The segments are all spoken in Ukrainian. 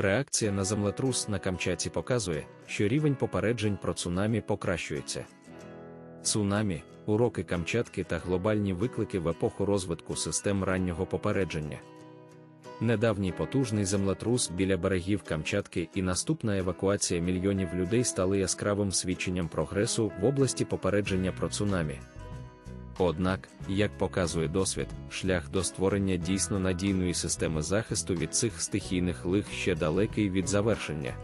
Реакція на землетрус на Камчатці показує, що рівень попереджень про цунамі покращується. Цунамі, уроки Камчатки та глобальні виклики в епоху розвитку систем раннього попередження. Недавній потужний землетрус біля берегів Камчатки і наступна евакуація мільйонів людей стали яскравим свідченням прогресу в області попередження про цунамі. Однак, як показує досвід, шлях до створення дійсно надійної системи захисту від цих стихійних лих ще далекий від завершення.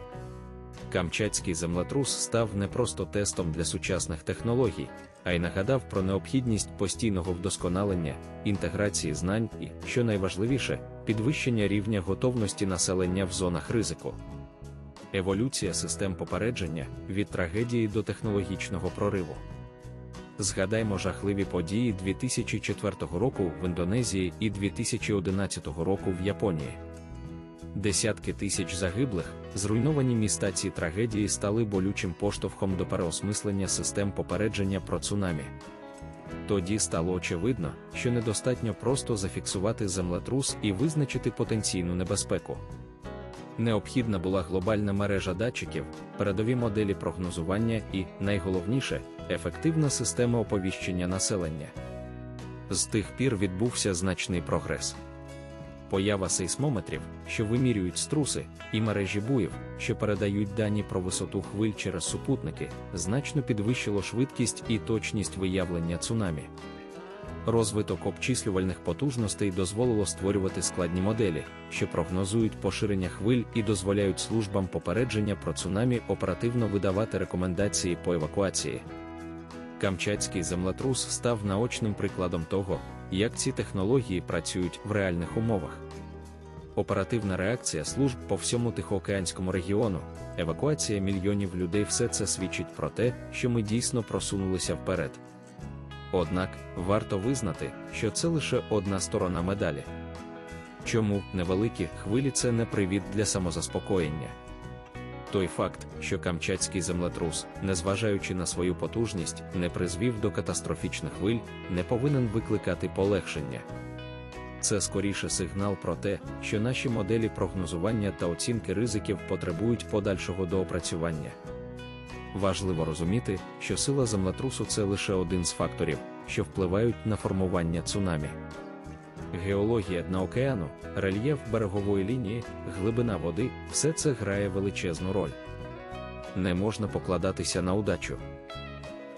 Камчатський землетрус став не просто тестом для сучасних технологій, а й нагадав про необхідність постійного вдосконалення, інтеграції знань і, що найважливіше, підвищення рівня готовності населення в зонах ризику. Еволюція систем попередження від трагедії до технологічного прориву. Згадаймо жахливі події 2004 року в Індонезії і 2011 року в Японії. Десятки тисяч загиблих, зруйновані міста ці трагедії стали болючим поштовхом до переосмислення систем попередження про цунамі. Тоді стало очевидно, що недостатньо просто зафіксувати землетрус і визначити потенційну небезпеку. Необхідна була глобальна мережа датчиків, передові моделі прогнозування і, найголовніше, ефективна система оповіщення населення. З тих пір відбувся значний прогрес. Поява сейсмометрів, що вимірюють струси, і мережі буїв, що передають дані про висоту хвиль через супутники, значно підвищило швидкість і точність виявлення цунамі. Розвиток обчислювальних потужностей дозволило створювати складні моделі, що прогнозують поширення хвиль і дозволяють службам попередження про цунамі оперативно видавати рекомендації по евакуації. Камчатський землетрус став наочним прикладом того, як ці технології працюють в реальних умовах. Оперативна реакція служб по всьому Тихоокеанському регіону, евакуація мільйонів людей все це свідчить про те, що ми дійсно просунулися вперед. Однак варто визнати, що це лише одна сторона медалі. Чому невеликі хвилі це не привід для самозаспокоєння? Той факт, що Камчатський землетрус, незважаючи на свою потужність, не призвів до катастрофічних хвиль, не повинен викликати полегшення. Це скоріше сигнал про те, що наші моделі прогнозування та оцінки ризиків потребують подальшого доопрацювання. Важливо розуміти, що сила землетрусу це лише один з факторів, що впливають на формування цунамі. Геологія дна океану, рельєф берегової лінії, глибина води все це грає величезну роль. Не можна покладатися на удачу.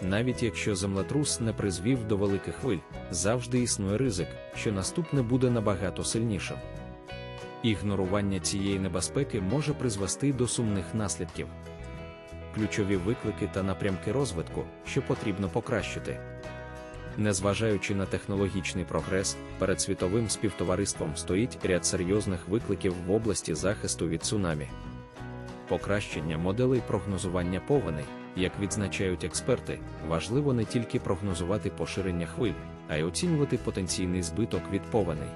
Навіть якщо землетрус не призвів до великих хвиль, завжди існує ризик, що наступне буде набагато сильнішим. Ігнорування цієї небезпеки може призвести до сумних наслідків. Ключові виклики та напрямки розвитку, що потрібно покращити. Незважаючи на технологічний прогрес, перед світовим співтовариством стоїть ряд серйозних викликів в області захисту від цунамі. Покращення моделей прогнозування повеней, як відзначають експерти, важливо не тільки прогнозувати поширення хвиль, а й оцінювати потенційний збиток від повеней.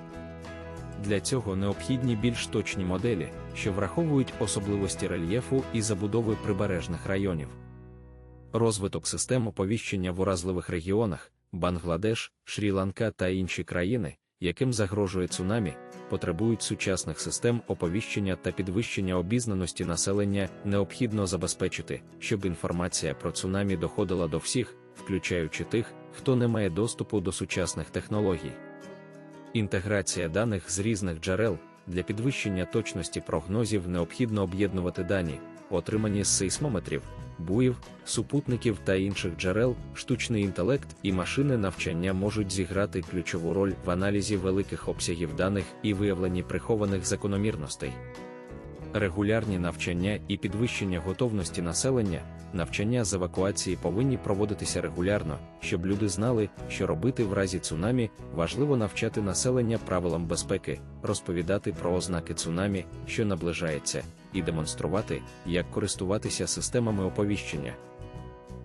Для цього необхідні більш точні моделі, що враховують особливості рельєфу і забудови прибережних районів. Розвиток систем оповіщення в уразливих регіонах. Бангладеш, Шрі-Ланка та інші країни, яким загрожує цунамі, потребують сучасних систем оповіщення та підвищення обізнаності населення, необхідно забезпечити, щоб інформація про цунамі доходила до всіх, включаючи тих, хто не має доступу до сучасних технологій. Інтеграція даних з різних джерел для підвищення точності прогнозів необхідно об'єднувати дані, отримані з сейсмометрів буїв, супутників та інших джерел, штучний інтелект і машини навчання можуть зіграти ключову роль в аналізі великих обсягів даних і виявленні прихованих закономірностей. Регулярні навчання і підвищення готовності населення, навчання з евакуації повинні проводитися регулярно, щоб люди знали, що робити в разі цунамі, важливо навчати населення правилам безпеки, розповідати про ознаки цунамі, що наближається, і демонструвати, як користуватися системами оповіщення.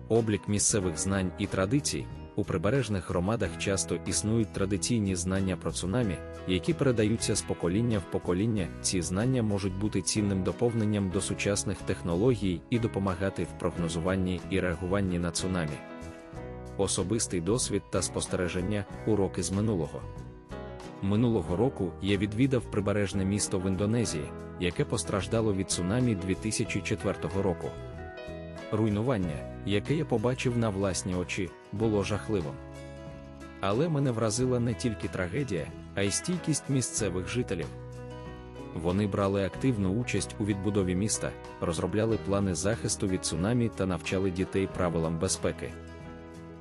Облік місцевих знань і традицій. У прибережних громадах часто існують традиційні знання про цунамі, які передаються з покоління в покоління. Ці знання можуть бути цінним доповненням до сучасних технологій і допомагати в прогнозуванні і реагуванні на цунамі. Особистий досвід та спостереження уроки з минулого. Минулого року я відвідав прибережне місто в Індонезії, яке постраждало від цунамі 2004 року. Руйнування, яке я побачив на власні очі, було жахливим. Але мене вразила не тільки трагедія, а й стійкість місцевих жителів. Вони брали активну участь у відбудові міста, розробляли плани захисту від цунамі та навчали дітей правилам безпеки.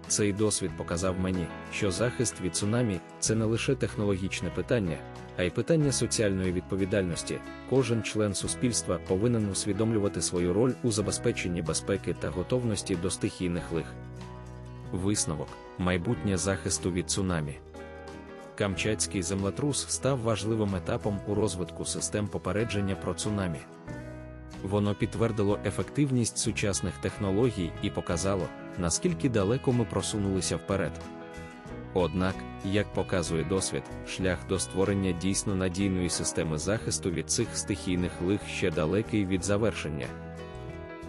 Цей досвід показав мені, що захист від цунамі це не лише технологічне питання, а й питання соціальної відповідальності. Кожен член суспільства повинен усвідомлювати свою роль у забезпеченні безпеки та готовності до стихійних лих. Висновок майбутнє захисту від цунамі. Камчатський землетрус став важливим етапом у розвитку систем попередження про цунамі. Воно підтвердило ефективність сучасних технологій і показало, наскільки далеко ми просунулися вперед. Однак, як показує досвід, шлях до створення дійсно надійної системи захисту від цих стихійних лих ще далекий від завершення.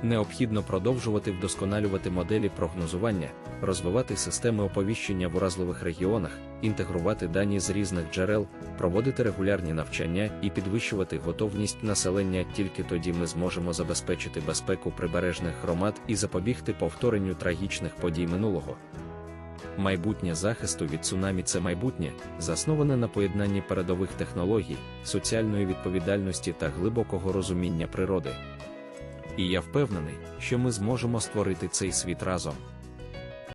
Необхідно продовжувати вдосконалювати моделі прогнозування, розвивати системи оповіщення в уразливих регіонах, інтегрувати дані з різних джерел, проводити регулярні навчання і підвищувати готовність населення. Тільки тоді ми зможемо забезпечити безпеку прибережних громад і запобігти повторенню трагічних подій минулого. Майбутнє захисту від цунамі це майбутнє, засноване на поєднанні передових технологій, соціальної відповідальності та глибокого розуміння природи. І я впевнений, що ми зможемо створити цей світ разом.